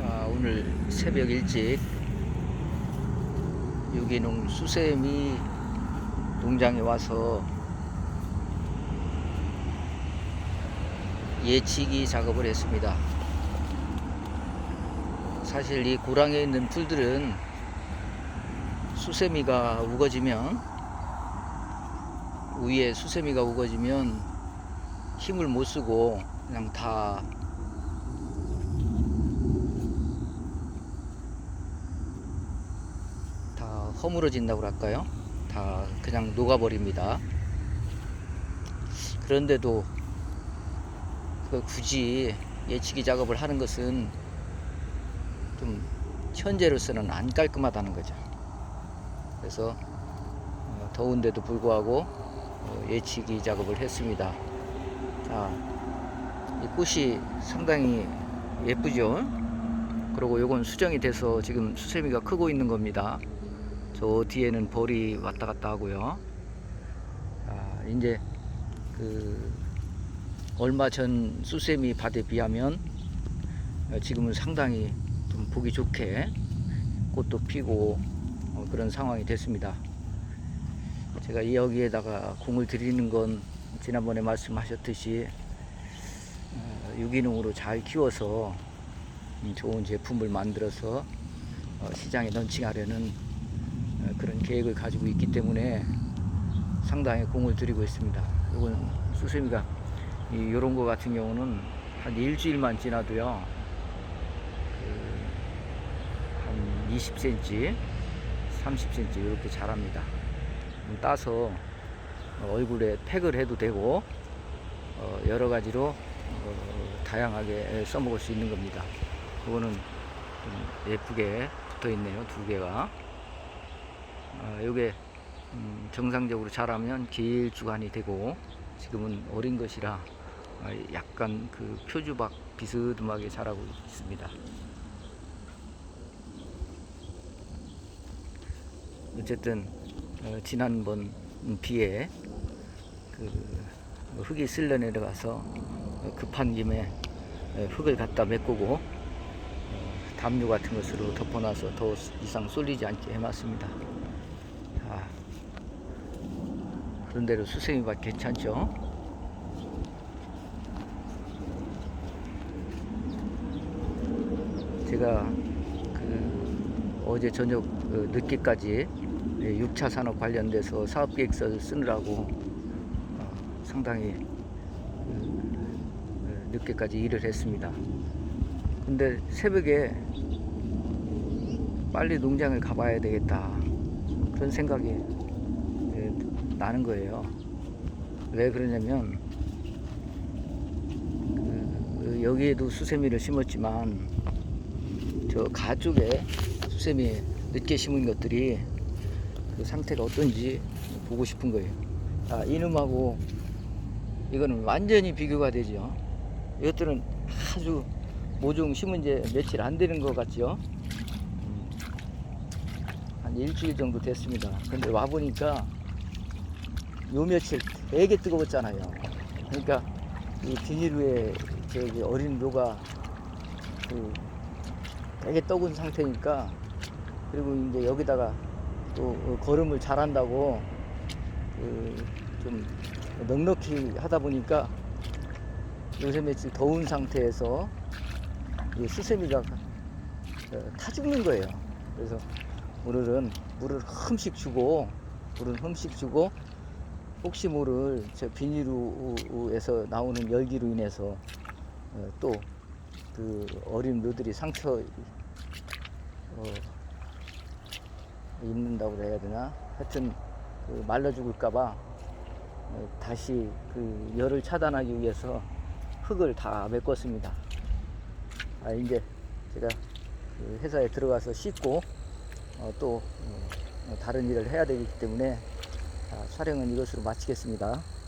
자, 오늘 새벽 일찍 유기농 수세미 농장에 와서 예치기 작업을 했습니다. 사실 이 고랑에 있는 풀들은 수세미가 우거지면 위에 수세미가 우거지면 힘을 못 쓰고 그냥 다 다 허물어진다고 할까요? 다 그냥 녹아버립니다. 그런데도 그 굳이 예치기 작업을 하는 것은 좀 현재로서는 안 깔끔하다는 거죠. 그래서 어, 더운데도 불구하고 어, 예치기 작업을 했습니다. 자, 이 꽃이 상당히 예쁘죠? 그리고 요건 수정이 돼서 지금 수세미가 크고 있는 겁니다. 저 뒤에는 벌이 왔다 갔다 하고요. 아, 이제 그 얼마 전 수세미 밭에 비하면 어, 지금은 상당히 좀 보기 좋게 꽃도 피고 어, 그런 상황이 됐습니다. 제가 여기에다가 공을 들이는 건 지난번에 말씀하셨듯이 어, 유기농으로 잘 키워서 음, 좋은 제품을 만들어서 어, 시장에 런칭하려는 어, 그런 계획을 가지고 있기 때문에 상당히 공을 들이고 있습니다. 이건 수세미가 이 요런 거 같은 경우는 한 일주일만 지나도요. 그, 한 20cm, 30cm 이렇게 자랍니다. 따서 얼굴에 팩을 해도 되고 어, 여러 가지로 어, 다양하게 써먹을 수 있는 겁니다. 이거는 좀 예쁘게 붙어 있네요. 두 개가. 어, 요게 음, 정상적으로 자라면 길 주간이 되고 지금은 어린 것이라 어, 약간 그 표주박 비스듬하게 자라고 있습니다. 어쨌든 어, 지난번 비에 그 흙이 쓸려 내려가서 어, 급한 김에 어, 흙을 갖다 메꾸고 어, 담요 같은 것으로 덮어놔서 더 이상 쏠리지 않게 해놨습니다. 자, 그런대로 수세미밭 괜찮죠? 제가 그 어제 저녁 그 늦게까지 6차 산업 관련돼서 사업 계획서를 쓰느라고 어, 상당히 그, 어, 늦게까지 일을 했습니다. 근데 새벽에 빨리 농장을 가봐야 되겠다 그런 생각이 예, 나는 거예요. 왜 그러냐면 그, 여기에도 수세미를 심었지만 저 가쪽에 수세미 늦게 심은 것들이 그 상태가 어떤지 보고 싶은 거예요. 아, 이놈하고 이거는 완전히 비교가 되죠. 이것들은 아주 모종 심은 지 며칠 안 되는 것 같죠. 음, 한 일주일 정도 됐습니다. 근데 와보니까 요 며칠 되게 뜨거웠잖아요. 그러니까 이 비닐 위에 저기 어린 묘가 그 되게 떡은 상태니까 그리고 이제 여기다가 또 걸음을 잘한다고 그 좀 넉넉히 하다 보니까 요새 며칠 더운 상태에서 이 수세미가 어, 타 죽는 거예요. 그래서 오늘은 물을 흠씩 주고 물을 흠씩 주고 혹시 모를 저 비닐우에서 나오는 열기로 인해서 어, 또그 어린 묘들이 상처 어, 입는다고 그래야 되나? 하여튼 그 말라 죽을까봐 어, 다시 그 열을 차단하기 위해서 흙을 다 메꿨습니다. 아 이제 제가 그 회사에 들어가서 씻고 어, 또 어, 다른 일을 해야 되기 때문에 아, 촬영은 이것으로 마치겠습니다.